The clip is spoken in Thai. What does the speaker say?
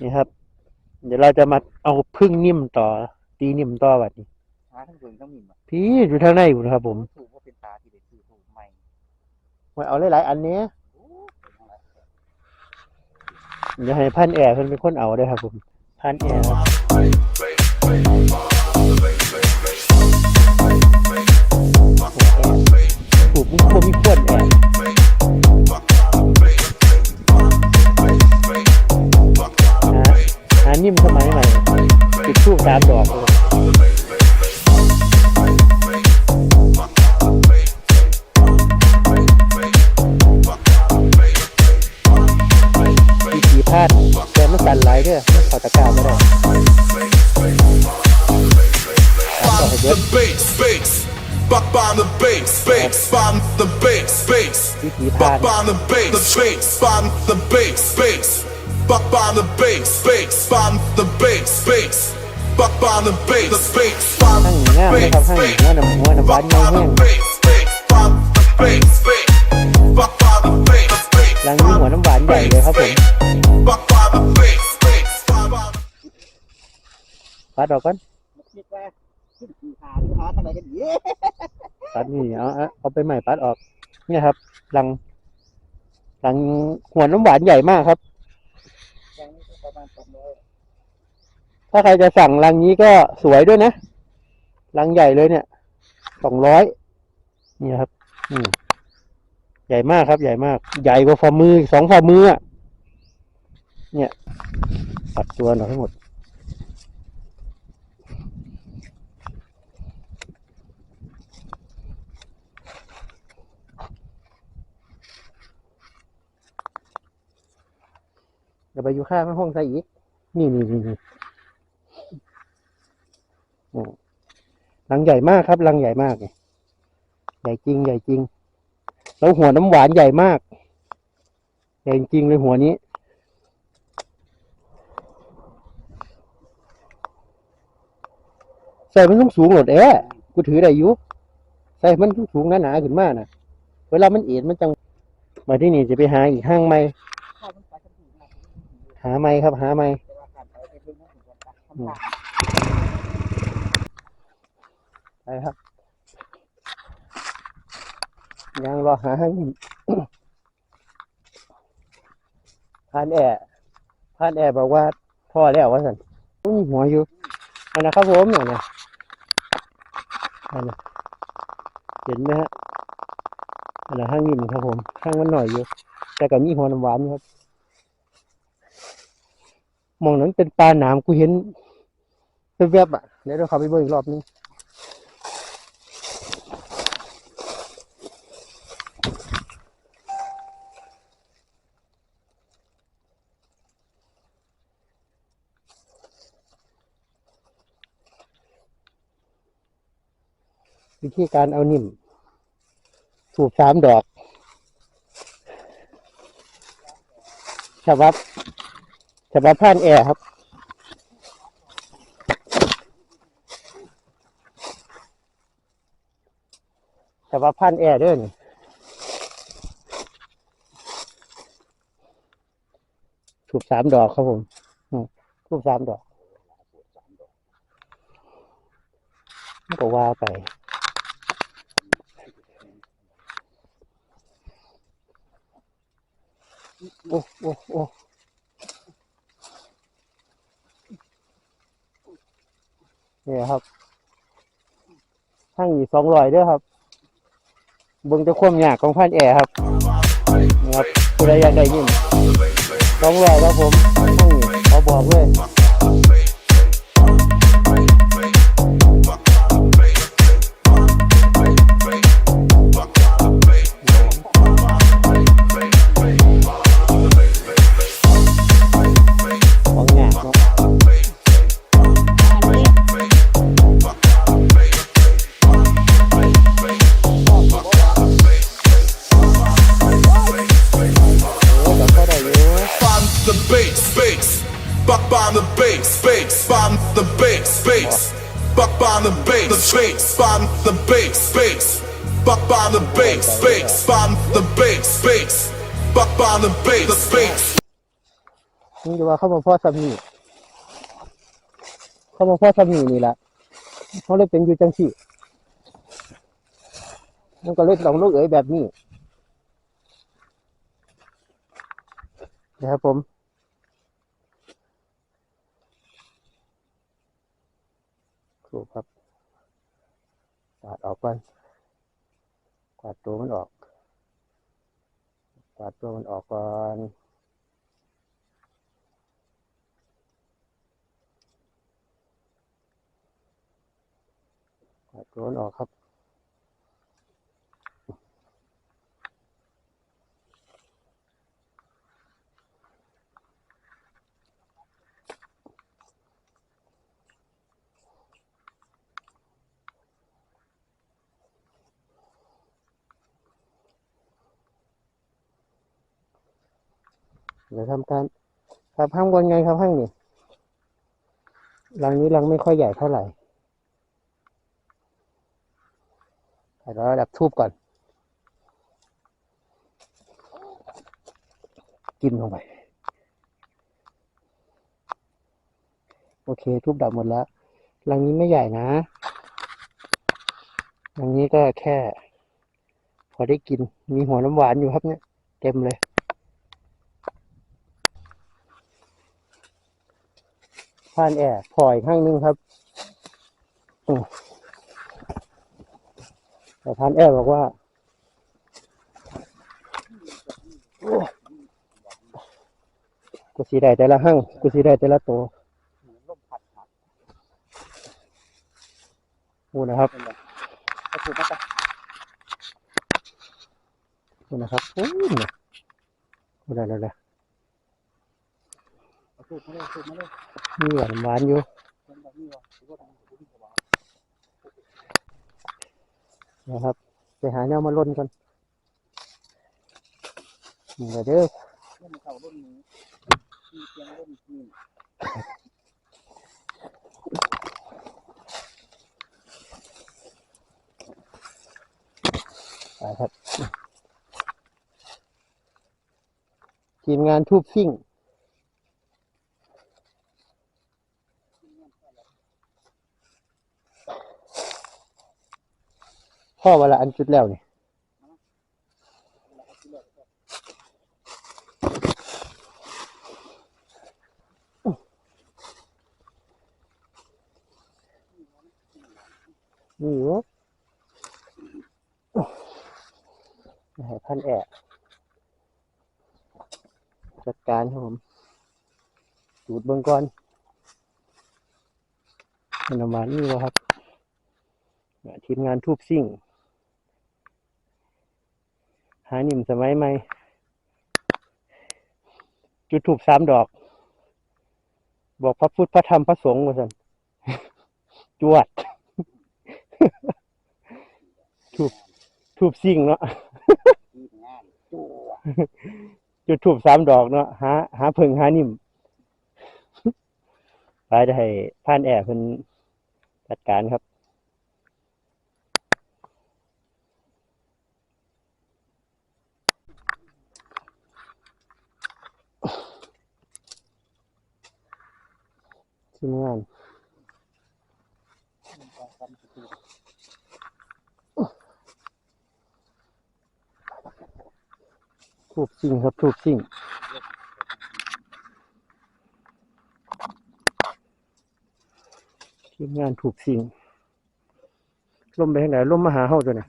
นี่ครับ เดี๋ยวเราจะมาเอาพึ่งนิ่มต่อ ตีนิ่มต่อแบบนี้หาทั้งเบิ่งทั้งมินมาพี่อยู่ทางในอยู่นะครับ ผมถูกว่าเป็นตาที่ได้ซื้อถูกใหม่มาเอาหลายๆอันเนี้ยโอ้เป็นอะไรเดี๋ยวให้พันแอร์เพิ่นเป็นคนเอาเด้วยครับ ผม พันแอร์ครับถูกมุก มันสั่นไหลายเด้อมันเขอตะกร้าไม่ได้ตามต่อให้เยอะ the bass, bass. Bop on the bass, bass. Bomb the bass, bass. วิธีพาด Bop on the bass, the bass. Bomb the bass, bass. Bop on the bass, bass. Bomb the bass, bass. Bop on the bass, the bass. Bomb ห้างหนีงามนะค ดออกก่อนคิดว่าขึ้นขี่ขาหรือหาทำไมกันเย้ปัดนี่เอาเอาเอาไปใหม่ปัดออก เนี่ยครับรังรังหัวน้ำหวานใหญ่มากครับยังนี้ก็ประมาณสองร้อยถ้าใครจะสั่งรังนี้ก็สวยด้วยนะรังใหญ่เลยเนี่ยสองร้อยนี่ครับอืมใหญ่มากครับ ใหญ่มาก ใหญ่กว่าฝ่ามือสองฝ่ามืออะเนี่ยปัดตัวหน่อยทั้งหมด เดี๋ยวไปอยู่ข้างห้องใส่อีก นี่นี่นี่นี่อืมรังใหญ่มากครับรังใหญ่มากใหญ่จริงใหญ่จริง แล้วหัวน้ำหวานใหญ่มาก ใหญ่จริงเลยหัวนี้ ใส่มันต้องสูงหลดแอะกูถือได้อยู่ใส่มันต้องสูงหนาๆขึ้นมากนะเวลามันเอ็นมันจังมาที่นี่จะไปหาอีกห้างไหม เข้ามันไปกันถูกนะ หาไหมครับ หาไม่ไปครับ ยังรอหาห้พานแอร์พานแอร์บอกว่าพ่อแล้วว่าสันองมีหัวอยู่อันนะครับผมเนี่ยนะอันนะเห็นไหมฮะอันนั้นห้างนิ่มครับผมห้างมันหน่อยอยู่ แต่ก็มีหัวน้ำหวานครับ มองนั้นเป็นปลาหนามกูเห็นแวบๆอะเดี๋ยวเราข้าไปเบิ่งอีกรอบนึงวิธีการเอานิ่มถูกสามดอกฉบับ ฉบับผ่านแอร์ครับฉบับผ่านแอร์เด้อนี่ถูกสามดอกครับผมถูกสามดอกมันก็ว่าไปโอ้โอ้โอ้ นี่ยครับห้างอี๋สองร้อยเด้วยครับเบิ้งแต่ความยากของพันแอร์ครับนี่ครับผู้ใดอยากได้ยินสองร้อยครับผมห้างเขาบอกเลย on the bass, the bass. Bomb the bass, bass. Bop on the bass, bass. Bomb the bass, bass. Bop on the bass, the bass. นี่จะว่าเข้ามาพ่อสามีเข้ามาพ่อสามีนี่แหละเขาเลยเป็นอยู่จังสี่มันก็เลยลองลูกเอ๋ยแบบนี้นะครับผม ครูครับกวาดออกก่อนกวาดตัวมันออกกวาดตัวมันออกก่อนตัดโดนออกครับ เดี๋ยวทำการครับห้างบนไงครับห้างนี่รังนี้รังไม่ค่อยใหญ่เท่าไหร่เราดับทูบก่อนจิ้มลงไปโอเค ทูบดับหมดแล้วรังนี้ไม่ใหญ่นะรังนี้ก็แค่ พอได้กินมีหัวน้ำหวานอยู่ครับเนี่ย เต็มเลย ผ่านแอร์พออีกข้างนึงครับแต่พันแอบบอกว่าโอ้กูสีได้แต่ละหั่งกูสีได้แต่ละตัวลมพัดครับนู่นะครับเป็นไรก็ถูกมาจ้ะนู่นะครับโอ้ยเนี่ยนู่นอะไรเลย ถูกมาเลยถูกมาเลยมีหวานหวานอยู่นะครับไปหาแนวมาล่นกันนี่เด้อล่นเก่ารุ่นนี้มีเสียงล่นนี่ไปครับทีมงานทูบซิ่ง พ่อเวลาอันจุดแล้วนี่นี่อยู่ให้พันแอะจัดการครับผมจูดเบื้องก่อนมันประมาณนี้วะครับทีมงานทูบซิ่ง หาหนิ่มสมัยใหม่ จุดถูกสามดอก บอกพระพุทธพระธรรมพระสงฆ์ว่าสันจวดถูกถูกซิ่งเนาะจุดถูกสามดอกเนาะหาหาเพิงหานิ่มไปได้ให้ผ่านแอบเพิ่นจัดการครับ ทีมงานทูบซิ่งครับทูบซิ่งทีมงานถูกซิ่งลมไปทางไหนลมมาหาเฮาตัวเนี่ย